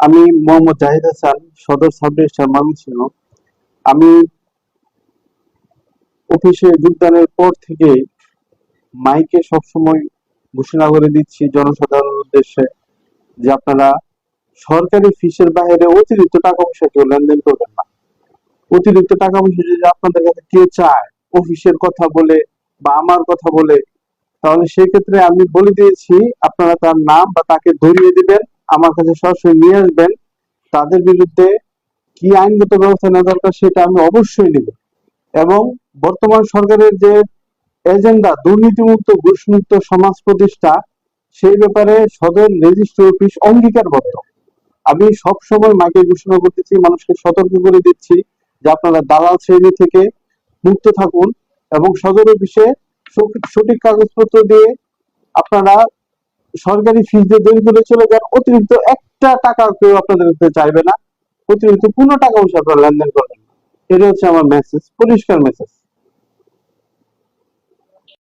আমি মোহাম্মদ জাহিদ হাসান, সদর sub registrar Mymensingh আমি অফিসে যোগদানের পর থেকে মাইকে সবসময় ঘোষণা করে দিচ্ছি জনসাধারণের উদ্দেশ্যে যে আপনারা সরকারি ফিসের বাইরে অতিরিক্ত টাকা পয়সা কেউ লেনদেন করবেন না। অতিরিক্ত টাকা পয়সা যদি আপনাদের কাছে কেউ চায়, অফিসের কথা বলে বা আমার কথা বলে, তাহলে সেক্ষেত্রে আমি বলে দিয়েছি, আপনারা তার নাম বা তাকে ধরিয়ে দিবেন। আমার কাছে সরাসরি নিয়ে আসবেন, তাদের বিরুদ্ধে কি আইনগত ব্যবস্থা নেওয়া দরকার সেটা আমি অবশ্যই নেব। এবং বর্তমান সরকারের যে এজেন্ডা, দুর্নীতিমুক্ত, ঘুষমুক্ত সমাজ প্রতিষ্ঠা, সেই ব্যাপারে সদর রেজিস্ট্রি অফিস অঙ্গীকারবদ্ধ। আমি সব সময় মাকে ঘোষণা করতেছি, মানুষকে সতর্ক করে দিচ্ছি যে আপনারা দালাল শ্রেণি থেকে মুক্ত থাকুন এবং সদর অফিসে সঠিক কাগজপত্র দিয়ে আপনারা সরকারি ফিজ দিয়ে দেরি করে চলে যান অতিরিক্ত একটা টাকা কেউ আপনাদের চাইবে না। অতিরিক্ত কোনো টাকা পয়সা আপনারা লেনদেন করবেন এটা হচ্ছে আমার মেসেজ পরিষ্কার মেসেজ